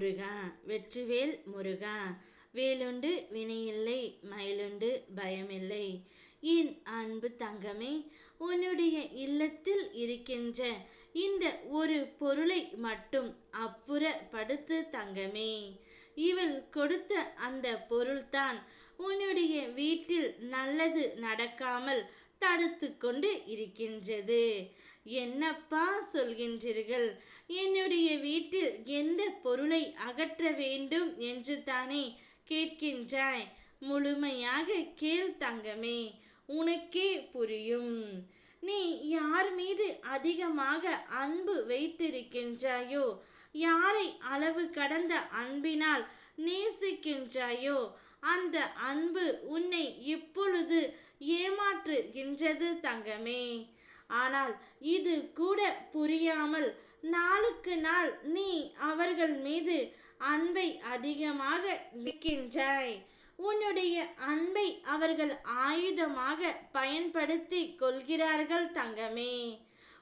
முருகா வெற்றிவேல் முருகா வேலுண்டு வினையில்லை மயிலுண்டு பயமில்லை. என் அன்பு தங்கமே உன்னுடைய இல்லத்தில் இருக்கின்ற இந்த ஒரு பொருளை மட்டும் அப்புறப்படுத்து தங்கமே. இவள் கொடுத்த அந்த பொருள்தான் உன்னுடைய வீட்டில் நல்லது நடக்காமல் தடுத்து கொண்டு இருக்கின்றது. என்னப்பா சொல்கின்றீர்கள்? என்னுடைய வீட்டில் எந்த பொருளை அகற்ற வேண்டும் என்று தானே கேட்கின்றாய்? முழுமையாக கேள் தங்கமே உனக்கே புரியும். நீ யார் மீது அதிகமாக அன்பு வைத்திருக்கின்றாயோ யாரை அளவு கடந்த அன்பினால் நேசிக்கின்றாயோ அந்த அன்பு உன்னை இப்பொழுது ஏமாற்றுகின்றது தங்கமே. ஆனால் இது கூட புரியாமல் நாளுக்கு நாள் நீ அவர்கள் மீது அன்பை அதிகமாக நிற்கின்றாய் உன்னுடைய அன்பை அவர்கள் ஆயுதமாக பயன்படுத்தி கொள்கிறார்கள் தங்கமே.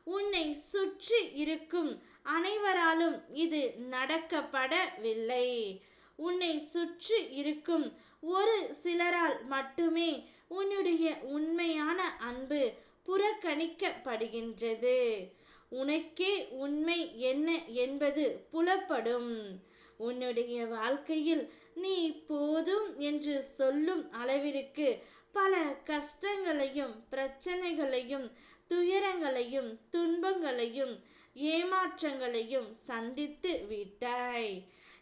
உன்னை சுற்றி இருக்கும் அனைவராலும் இது நடக்கப்படவில்லை. உன்னை சுற்றி இருக்கும் ஒரு சிலரால் மட்டுமே உன்னுடைய உண்மையான அன்பு புறக்கணிக்கப்படுகின்றது. உனக்கே உண்மை என்ன என்பது புலப்படும். உன்னுடைய வாழ்க்கையில் நீ போதும் என்று சொல்லும் அளவிற்கு பல கஷ்டங்களையும் பிரச்சனைகளையும் துயரங்களையும் துன்பங்களையும் ஏமாற்றங்களையும் சந்தித்து விட்டாய்.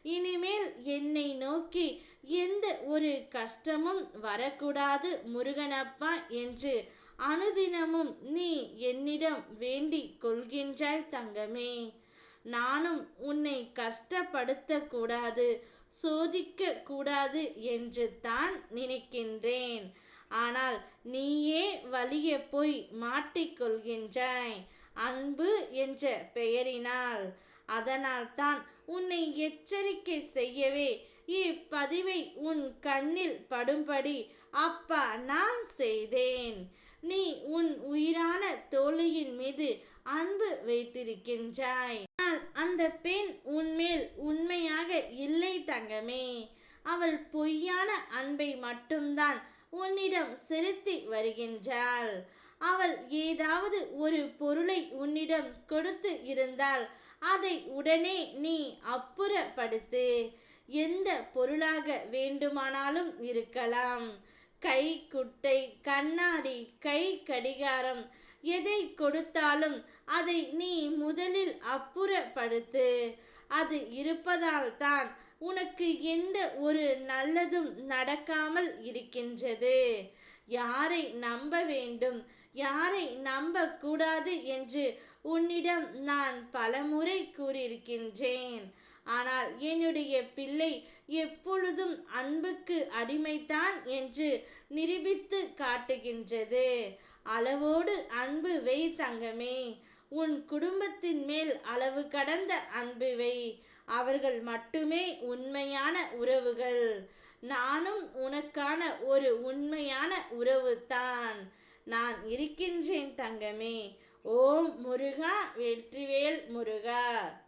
இனிமேல் என்னை நோக்கி எந்த ஒரு கஷ்டமும் வரக்கூடாது முருகனப்பா என்று அனுதினமும் நீ என்னிடம் வேண்டிக் கொள்கின்றாய் தங்கமே. நானும் உன்னை கஷ்டப்படுத்தக்கூடாது சோதிக்க கூடாது என்று தான் நினைக்கின்றேன். ஆனால் நீயே வலிய போய் மாட்டிக்கொள்கின்றாய் அன்பு என்ற பெயரினால். அதனால் தான் உன்னை எச்சரிக்கை செய்யவே இப்பதிவை உன் கண்ணில் படும்படி அப்பா நான் செய்தேன். நீ உன் உயிரான தோழியின் மீது அன்பு வைத்திருக்கின்றாய். ஆனால் அந்த பெண் உன்மேல் உண்மையாக இல்லை தங்கமே. அவள் பொய்யான அன்பை மட்டும்தான் உன்னிடம் செலுத்தி வருகின்றாள். அவள் ஏதாவது ஒரு பொருளை உன்னிடம் கொடுத்து இருந்தால் அதை உடனே நீ அப்புறப்படுத்து. எந்த பொருளாக வேண்டுமானாலும் இருக்கலாம். கை குட்டை கண்ணாடி கை கடிகாரம் எதை கொடுத்தாலும் அதை நீ முதலில் அப்புறப்படுத்து. அது இருப்பதால் தான் உனக்கு எந்த ஒரு நல்லதும் நடக்காமல் இருக்கின்றது. யாரை நம்ப வேண்டும் யாரை நம்பக்கூடாது என்று உன்னிடம் நான் பலமுறை கூறியிருக்கின்றேன். ஆனால் என்னுடைய பிள்ளை எப்பொழுதும் அன்புக்கு அடிமைதான் என்று நிரூபித்து காட்டுகின்றது. அளவோடு அன்பு வை தங்கமே. உன் குடும்பத்தின் மேல் அளவு கடந்த அன்பு வை. அவர்கள் மட்டுமே உண்மையான உறவுகள். நானும் உனக்கான ஒரு உண்மையான உறவு தான். நான் இருக்கின்றேன் தங்கமே. ஓம் முருகா வெற்றிவேல் முருகா.